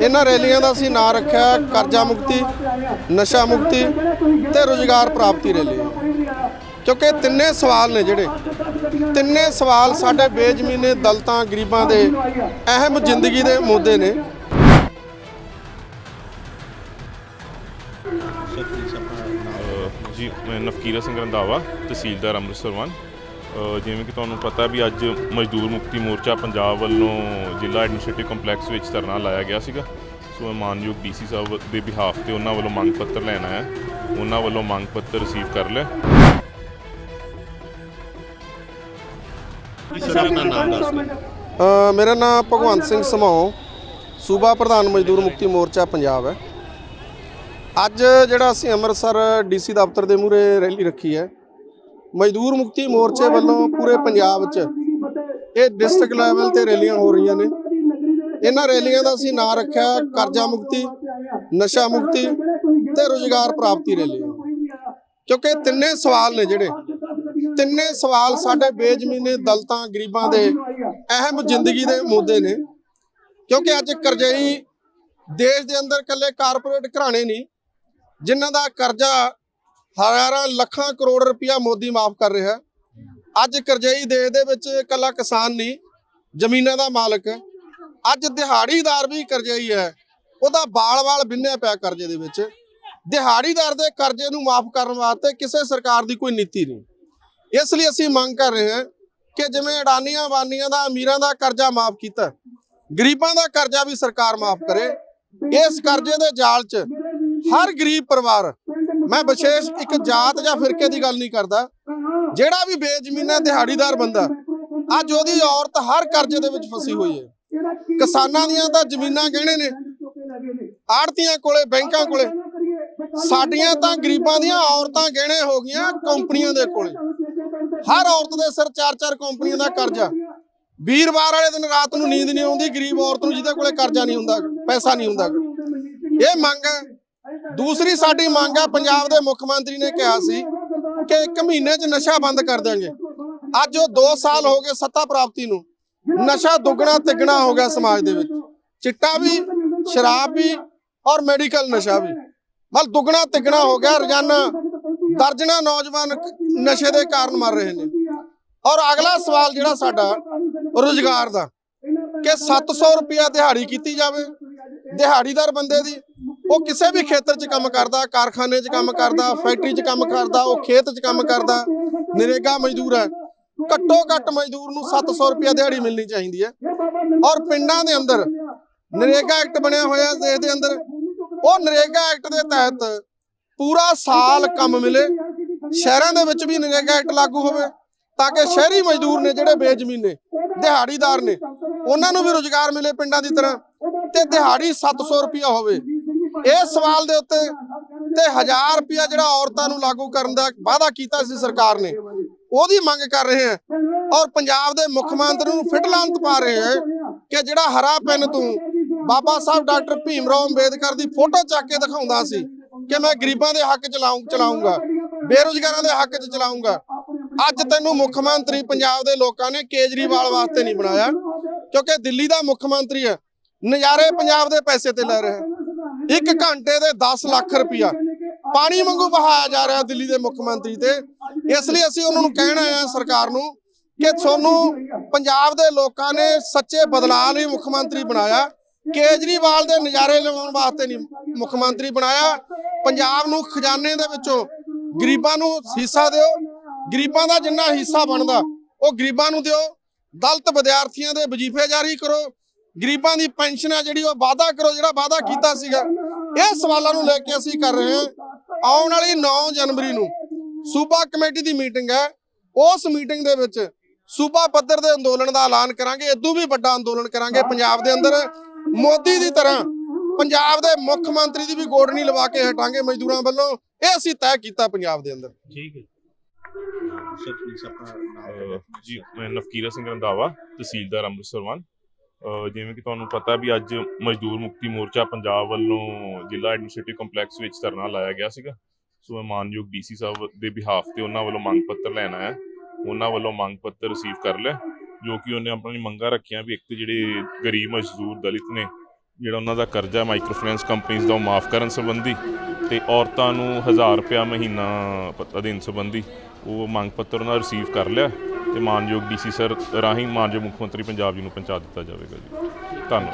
ਇਹਨਾਂ ਰੈਲੀਆਂ ਦਾ ਅਸੀਂ ਨਾਂ ਰੱਖਿਆ ਕਰਜ਼ਾ ਮੁਕਤੀ, ਨਸ਼ਾ ਮੁਕਤੀ ਤੇ ਰੋਜ਼ਗਾਰ ਪ੍ਰਾਪਤੀ ਰੈਲੀ। ਕਿਉਂਕਿ ਤਿੰਨੇ ਸਵਾਲ ਨੇ ਜਿਹੜੇ। ਤਿੰਨੇ ਸਵਾਲ ਸਾਡੇ ਬੇਜ਼ਮੀਨੇ ਦਲਤਾਂ, ਗਰੀਬਾਂ ਦੇ ਅਹਿਮ ਜ਼ਿੰਦਗੀ ਦੇ ਮੁੱਦੇ ਨੇ। ਅਹ ਜੀ, ਮੈਂ ਨਫਕੀਰਾ ਸਿੰਘ ਰੰਧਾਵਾ, ਤਹਿਸੀਲਦਾਰ ਅੰਮ੍ਰਿਤਸਰ ਵਨ। ਜਿਵੇਂ ਕਿ ਤੁਹਾਨੂੰ ਪਤਾ ਵੀ ਅੱਜ ਮਜ਼ਦੂਰ ਮੁਕਤੀ ਮੋਰਚਾ ਪੰਜਾਬ ਵੱਲੋਂ ਜ਼ਿਲ੍ਹਾ ਐਡਮਿਨਿਸਟ੍ਰੇਟਿਵ ਕੰਪਲੈਕਸ ਵਿੱਚ ਧਰਨਾ ਲਾਇਆ ਗਿਆ ਸੀਗਾ। ਸੋ ਮੈਂ ਮਾਨਯੋਗ ਡੀਸੀ ਸਾਹਿਬ ਦੇ ਬਿਹਾਫ ਤੇ ਉਹਨਾਂ ਵੱਲੋਂ ਮੰਗ ਪੱਤਰ ਲੈਣ ਆਇਆ ਉਹਨਾਂ ਵੱਲੋਂ ਮੰਗ ਪੱਤਰ ਰਿਸੀਵ ਕਰ ਲਿਆ। ਅ, ਮੇਰਾ ਨਾਮ ਭਗਵੰਤ ਸਿੰਘ ਸਮੋ ਸੂਬਾ ਪ੍ਰਧਾਨ ਮਜ਼ਦੂਰ ਮੁਕਤੀ ਮੋਰਚਾ ਪੰਜਾਬ ਹੈ। ਅੱਜ ਜਿਹੜਾ ਅਸੀਂ ਅੰਮ੍ਰਿਤਸਰ ਡੀਸੀ ਦਫ਼ਤਰ ਦੇ ਮੂਹਰੇ ਰੈਲੀ ਰੱਖੀ ਹੈ ਮਜ਼ਦੂਰ ਮੁਕਤੀ ਮੋਰਚੇ ਵੱਲੋਂ ਪੂਰੇ ਪੰਜਾਬ 'ਚ ਇਹ ਡਿਸਟ੍ਰਿਕਟ ਲੈਵਲ ਤੇ ਰੈਲੀਆਂ ਹੋ ਰਹੀਆਂ ਨੇ। ਇਹਨਾਂ ਰੈਲੀਆਂ ਦਾ ਅਸੀਂ ਨਾਂ ਰੱਖਿਆ ਕਰਜ਼ਾ ਮੁਕਤੀ, ਨਸ਼ਾ ਮੁਕਤੀ ਤੇ ਰੋਜ਼ਗਾਰ ਪ੍ਰਾਪਤੀ ਰੈਲੀ। ਕਿਉਂਕਿ ਤਿੰਨੇ ਸਵਾਲ ਨੇ ਜਿਹੜੇ। ਤਿੰਨੇ ਸਵਾਲ ਸਾਡੇ ਬੇਜ਼ਮੀਨੇ ਦਲਤਾਂ, ਗਰੀਬਾਂ ਦੇ ਅਹਿਮ ਜ਼ਿੰਦਗੀ ਦੇ ਮੁੱਦੇ ਨੇ। ਕਿਉਂਕਿ ਅੱਜ ਕਰਜ਼ਈ ਦੇਸ਼ ਦੇ ਅੰਦਰ ਇਕੱਲੇ ਕਾਰਪੋਰੇਟ ਘਰਾਣੇ ਨਹੀਂ, ਜਿਨ੍ਹਾਂ ਦਾ ਕਰਜ਼ਾ ਹਜ਼ਾਰਾਂ ਲੱਖਾਂ ਕਰੋੜ ਰੁਪਇਆ ਮੋਦੀ ਮਾਫ ਕਰ ਰਿਹਾ ਅੱਜ ਕਰਜ਼ਈ ਦੇਸ਼ ਦੇ ਵਿੱਚ ਇਕੱਲਾ ਕਿਸਾਨ ਨਹੀਂ, ਜ਼ਮੀਨਾਂ ਦਾ ਮਾਲਕ ਹੈ। ਅੱਜ ਦਿਹਾੜੀਦਾਰ ਵੀ ਕਰਜ਼ਈ ਹੈ। ਉਹਦਾ ਬਾਲ-ਬਾਲ ਬਿੰਨਿਆ ਪਿਆ ਕਰਜ਼ੇ ਦੇ ਵਿੱਚ। ਦਿਹਾੜੀਦਾਰ ਦੇ ਕਰਜ਼ੇ ਨੂੰ ਮਾਫ ਕਰਨ ਵਾਸਤੇ ਕਿਸੇ ਸਰਕਾਰ ਦੀ ਕੋਈ ਨੀਤੀ ਨਹੀਂ। ਇਸ ਲਈ ਅਸੀਂ ਮੰਗ ਕਰ ਰਹੇ ਹਾਂ ਕਿ ਜਿਵੇਂ ਅਡਾਨੀਆਂ ਬਾਨੀਆਂ ਦਾ, ਅਮੀਰਾਂ ਦਾ ਕਰਜ਼ਾ ਮਾਫ ਕੀਤਾ, ਗਰੀਬਾਂ ਦਾ ਕਰਜ਼ਾ ਵੀ ਸਰਕਾਰ ਮਾਫ ਕਰੇ। ਇਸ ਕਰਜ਼ੇ ਦੇ ਜਾਲ 'ਚ ਹਰ ਗਰੀਬ ਪਰਿਵਾਰ ਮੈਂ ਵਿਸ਼ੇਸ਼ ਇੱਕ ਜਾਤ ਜਾਂ ਫਿਰਕੇ ਦੀ ਗੱਲ ਨਹੀਂ ਕਰਦਾ। ਜਿਹੜਾ ਵੀ ਬੇਜ਼ਮੀਨਾ ਦਿਹਾੜੀਦਾਰ ਬੰਦਾ ਅੱਜ ਉਹਦੀ ਔਰਤ ਹਰ ਕਰਜ਼ੇ ਦੇ ਵਿੱਚ ਫਸੀ ਹੋਈ ਹੈ। ਕਿਸਾਨਾਂ ਦੀਆਂ ਤਾਂ ਜ਼ਮੀਨਾਂ ਗਹਿਣੇ ਨੇ? ਆੜਤੀਆਂ ਕੋਲੇ ਬੈਂਕਾਂ ਕੋਲੇ। ਸਾਡੀਆਂ ਤਾਂ ਗਰੀਬਾਂ ਦੀਆਂ ਔਰਤਾਂ ਗਹਿਣੇ ਹੋ ਗਈਆਂ ਕੰਪਨੀਆਂ ਦੇ ਕੋਲੇ। ਹਰ ਔਰਤ ਦੇ ਸਿਰ ਚਾਰ ਚਾਰ ਕੰਪਨੀਆਂ ਦਾ ਕਰਜ਼ਾ। ਵੀਰਵਾਰ ਵਾਲੇ ਦਿਨ ਰਾਤ ਨੂੰ ਨੀਂਦ ਨਹੀਂ ਆਉਂਦੀ ਗਰੀਬ ਔਰਤ ਨੂੰ ਜਿਹਦੇ ਕੋਲੇ ਕਰਜ਼ਾ ਨਹੀਂ ਹੁੰਦਾ ਪੈਸਾ ਨਹੀਂ ਹੁੰਦਾ। ਇਹ ਮੰਗ ਹੈ ਦੂਸਰੀ ਸਾਡੀ ਮੰਗ ਹੈ ਪੰਜਾਬ ਦੇ ਮੁੱਖ ਮੰਤਰੀ ਨੇ ਕਿਹਾ ਸੀ ਕਿ ਇੱਕ ਮਹੀਨੇ 'ਚ ਨਸ਼ਾ ਬੰਦ ਕਰ ਦਿਆਂਗੇ ਅੱਜ ਉਹ 2 ਸਾਲ ਹੋ ਗਏ ਸੱਤਾ ਪ੍ਰਾਪਤੀ ਨੂੰ। ਨਸ਼ਾ ਦੁੱਗਣਾ ਤਿੱਗਣਾ ਹੋ ਗਿਆ ਸਮਾਜ ਦੇ ਵਿੱਚ। ਚਿੱਟਾ ਵੀ, ਸ਼ਰਾਬ ਵੀ ਔਰ ਮੈਡੀਕਲ ਨਸ਼ਾ ਵੀ। ਮਤਲਬ ਦੁੱਗਣਾ ਤਿੱਗਣਾ ਹੋ ਗਿਆ, ਰੋਜ਼ਾਨਾ ਦਰਜਣਾ ਨੌਜਵਾਨ ਨਸ਼ੇ ਦੇ ਕਾਰਨ ਮਰ ਰਹੇ ਨੇ। ਔਰ ਅਗਲਾ ਸਵਾਲ ਜਿਹੜਾ ਸਾਡਾ, ਰੋਜ਼ਗਾਰ ਦਾ, ਕਿ 700 ਰੁਪਇਆ ਦਿਹਾੜੀ ਕੀਤੀ ਜਾਵੇ, ਦਿਹਾੜੀਦਾਰ ਬੰਦੇ ਦੀ ਉਹ ਕਿਸੇ ਵੀ ਖੇਤਰ 'ਚ ਕੰਮ ਕਰਦਾ, ਕਾਰਖਾਨੇ 'ਚ ਕੰਮ ਕਰਦਾ ਫੈਕਟਰੀ 'ਚ ਕੰਮ ਕਰਦਾ, ਉਹ ਖੇਤ 'ਚ ਕੰਮ ਕਰਦਾ, ਨਰੇਗਾ ਮਜ਼ਦੂਰ ਹੈ। ਘੱਟੋ ਘੱਟ ਮਜ਼ਦੂਰ ਨੂੰ 700 ਰੁਪਿਆ ਦਿਹਾੜੀ ਮਿਲਣੀ ਚਾਹੀਦੀ ਹੈ। ਔਰ ਪਿੰਡਾਂ ਦੇ ਅੰਦਰ ਨਰੇਗਾ ਐਕਟ ਬਣਿਆ ਹੋਇਆ ਦੇਸ਼ ਦੇ ਅੰਦਰ ਉਹ ਨਰੇਗਾ ਐਕਟ ਦੇ ਤਹਿਤ ਪੂਰਾ ਸਾਲ ਕੰਮ ਮਿਲੇ। ਸ਼ਹਿਰਾਂ ਦੇ ਵਿੱਚ ਵੀ ਨਰੇਗਾ ਐਕਟ ਲਾਗੂ ਹੋਵੇ ਤਾਂ ਕਿ ਸ਼ਹਿਰੀ ਮਜ਼ਦੂਰ ਨੇ ਜਿਹੜੇ ਬੇਜ਼ਮੀਨ ਨੇ ਦਿਹਾੜੀਦਾਰ ਨੇ, ਉਹਨਾਂ ਨੂੰ ਵੀ ਰੋਜ਼ਗਾਰ ਮਿਲੇ ਪਿੰਡਾਂ ਦੀ ਤਰ੍ਹਾਂ ਤੇ ਦਿਹਾੜੀ 700 ਰੁਪਇਆ ਹੋਵੇ। ਇਸ ਸਵਾਲ ਦੇ ਉੱਤੇ ਤੇ 1000 ਰੁਪਿਆ ਜਿਹੜਾ ਔਰਤਾਂ ਨੂੰ ਲਾਗੂ ਕਰਨ ਦਾ ਵਾਅਦਾ ਕੀਤਾ ਸੀ ਸਰਕਾਰ ਨੇ, ਉਹਦੀ ਮੰਗ ਕਰ ਰਹੇ ਹਾਂ। ਔਰ ਪੰਜਾਬ ਦੇ ਮੁੱਖ ਮੰਤਰੀ ਨੂੰ ਫਿਟ ਲਾਂਤ ਪਾ ਰਹੇ ਹਾਂ ਕਿ ਜਿਹੜਾ ਹਰਾ ਪੈਨ ਤੂੰ, ਬਾਬਾ ਸਾਹਿਬ ਡਾਕਟਰ ਭੀਮ ਰਾਓ ਅੰਬੇਦਕਰ ਦੀ ਫੋਟੋ ਚੱਕ ਕੇ ਦਿਖਾਉਂਦਾ ਸੀ ਕਿ ਮੈਂ ਗਰੀਬਾਂ ਦੇ ਹੱਕ ਚਲਾਉਂ, ਚਲਾਉਂਗਾ, ਬੇਰੁਜ਼ਗਾਰਾਂ ਦੇ ਹੱਕ 'ਚ ਚਲਾਉਂਗਾ। ਅੱਜ ਤੈਨੂੰ ਮੁੱਖ ਮੰਤਰੀ ਪੰਜਾਬ ਦੇ ਲੋਕਾਂ ਨੇ ਕੇਜਰੀਵਾਲ ਵਾਸਤੇ ਨਹੀਂ ਬਣਾਇਆ, ਕਿਉਂਕਿ ਦਿੱਲੀ ਦਾ ਮੁੱਖ ਮੰਤਰੀ ਹੈ, ਨਜ਼ਾਰੇ ਪੰਜਾਬ ਦੇ ਪੈਸੇ ਤੇ ਲੈ ਰਿਹਾ। ਇੱਕ ਘੰਟੇ ਦੇ 10 ਲੱਖ ਰੁਪਇਆ ਪਾਣੀ ਵਾਂਗੂ ਬਹਾਇਆ ਜਾ ਰਿਹਾ ਦਿੱਲੀ ਦੇ ਮੁੱਖ ਮੰਤਰੀ ਤੇ। ਇਸ ਲਈ ਅਸੀਂ ਉਹਨਾਂ ਨੂੰ ਕਹਿਣਾ ਹੈ ਸਰਕਾਰ ਨੂੰ ਕਿ ਤੁਹਾਨੂੰ ਪੰਜਾਬ ਦੇ ਲੋਕਾਂ ਨੇ ਸੱਚੇ ਬਦਲਾਅ ਲਈ ਮੁੱਖ ਮੰਤਰੀ ਬਣਾਇਆ। ਕੇਜਰੀਵਾਲ ਦੇ ਨਜ਼ਾਰੇ ਲਵਾਉਣ ਵਾਸਤੇ ਨਹੀਂ ਮੁੱਖ ਮੰਤਰੀ ਬਣਾਇਆ। ਪੰਜਾਬ ਨੂੰ ਖਜ਼ਾਨੇ ਦੇ ਵਿੱਚੋਂ ਗਰੀਬਾਂ ਨੂੰ ਹਿੱਸਾ ਦਿਓ। ਗਰੀਬਾਂ ਦਾ ਜਿੰਨਾ ਹਿੱਸਾ ਬਣਦਾ, ਉਹ ਗਰੀਬਾਂ ਨੂੰ ਦਿਓ। ਦਲਤ ਵਿਦਿਆਰਥੀਆਂ ਦੇ ਵਜ਼ੀਫੇ ਜਾਰੀ ਕਰੋ। ਗਰੀਬਾਂ ਦੀ ਪੈਨਸ਼ਨ ਆ ਜਿਹੜੀ ਉਹ ਵਾਅਦਾ ਕਰੋ ਜਿਹੜਾ ਵਾਅਦਾ ਕੀਤਾ ਸੀਗਾ। ਇਹ ਸਵਾਲਾਂ ਨੂੰ ਲੈ ਕੇ ਅਸੀਂ ਕਰ ਰਹੇ ਹਾਂ। ਆਉਣ ਵਾਲੀ 9 ਜਨਵਰੀ ਨੂੰ ਸੂਬਾ ਕਮੇਟੀ ਦੀ ਮੀਟਿੰਗ ਹੈ। ਉਸ ਮੀਟਿੰਗ ਦੇ ਵਿੱਚ ਸੂਬਾ ਪੱਧਰ ਦੇ ਅੰਦੋਲਨ ਦਾ ਐਲਾਨ ਕਰਾਂਗੇ ਇਦੋਂ ਵੀ ਵੱਡਾ ਅੰਦੋਲਨ ਕਰਾਂਗੇ ਪੰਜਾਬ ਦੇ ਅੰਦਰ। ਮੋਦੀ ਦੀ ਤਰ੍ਹਾਂ ਪੰਜਾਬ ਦੇ ਮੁੱਖ ਮੰਤਰੀ ਦੀ ਵੀ ਗੋਡ ਨਹੀਂ ਲਵਾ ਕੇ ਹਟਾਂਗੇ ਮਜ਼ਦੂਰਾਂ ਵੱਲੋਂ। ਇਹ ਅਸੀਂ ਤੈਅ ਕੀਤਾ ਪੰਜਾਬ ਦੇ ਅੰਦਰ। ਠੀਕ ਹੈ। ਜੀ ਮੈਂ ਨਫਕੀਰਾ ਸਿੰਘ ਰੰਧਾਵਾ ਤਹਿਸੀਲਦਾਰ ਅੰਮ੍ਰਿਤਸਰ ਵਨ ਜਿਵੇਂ ਕਿ ਤੁਹਾਨੂੰ ਪਤਾ ਵੀ ਅੱਜ ਮਜ਼ਦੂਰ ਮੁਕਤੀ ਮੋਰਚਾ ਪੰਜਾਬ ਵੱਲੋਂ ਜ਼ਿਲ੍ਹਾ ਐਡਮਿਨਿਸਟ੍ਰੇਟਿਵ ਕੰਪਲੈਕਸ ਵਿੱਚ ਧਰਨਾ ਲਾਇਆ ਗਿਆ ਸੀਗਾ। ਸੋ ਮੈਂ ਮਾਨਯੋਗ ਡੀਸੀ ਸਾਹਿਬ ਦੇ ਬਿਹਾਫ ਤੇ ਉਹਨਾਂ ਵੱਲੋਂ ਮੰਗ ਪੱਤਰ ਲੈਣਾ ਹੈ ਉਹਨਾਂ ਵੱਲੋਂ ਮੰਗ ਪੱਤਰ ਰਿਸੀਵ ਕਰ ਲਿਆ, ਜੋ ਕਿ ਉਹਨੇ ਆਪਣੀ ਮੰਗਾਂ ਰੱਖੀਆਂ ਵੀ ਇੱਕ ਤੇ ਜਿਹੜੇ ਗਰੀਬ ਮਜ਼ਦੂਰ ਦਲਿਤ ਨੇ, ਜਿਹੜਾ ਉਹਨਾਂ ਦਾ ਕਰਜ਼ਾ ਮਾਈਕਰੋ ਫਾਈਨੈਂਸ ਕੰਪਨੀਆਂ ਦਾ ਉਹ ਮਾਫ ਕਰਨ ਸੰਬੰਧੀ ਤੇ ਔਰਤਾਂ ਨੂੰ 1000 ਰੁਪਇਆ ਮਹੀਨਾ ਪੱਤਾ ਦੇਣ ਸੰਬੰਧੀ ਉਹ ਮੰਗ ਪੱਤਰ ਉਹਨਾਂ ਰਿਸੀਵ ਕਰ ਲਿਆ। ਤੇ ਮਾਨਯੋਗ ਡੀਸੀ ਸਰ ਰਾਹੀਂ ਮਾਨਯੋਗ ਮੁੱਖ ਮੰਤਰੀ ਪੰਜਾਬ ਜੀ ਨੂੰ ਪਹੁੰਚਾ ਦਿੱਤਾ ਜਾਵੇਗਾ ਜੀ। ਧੰਨਵਾਦ।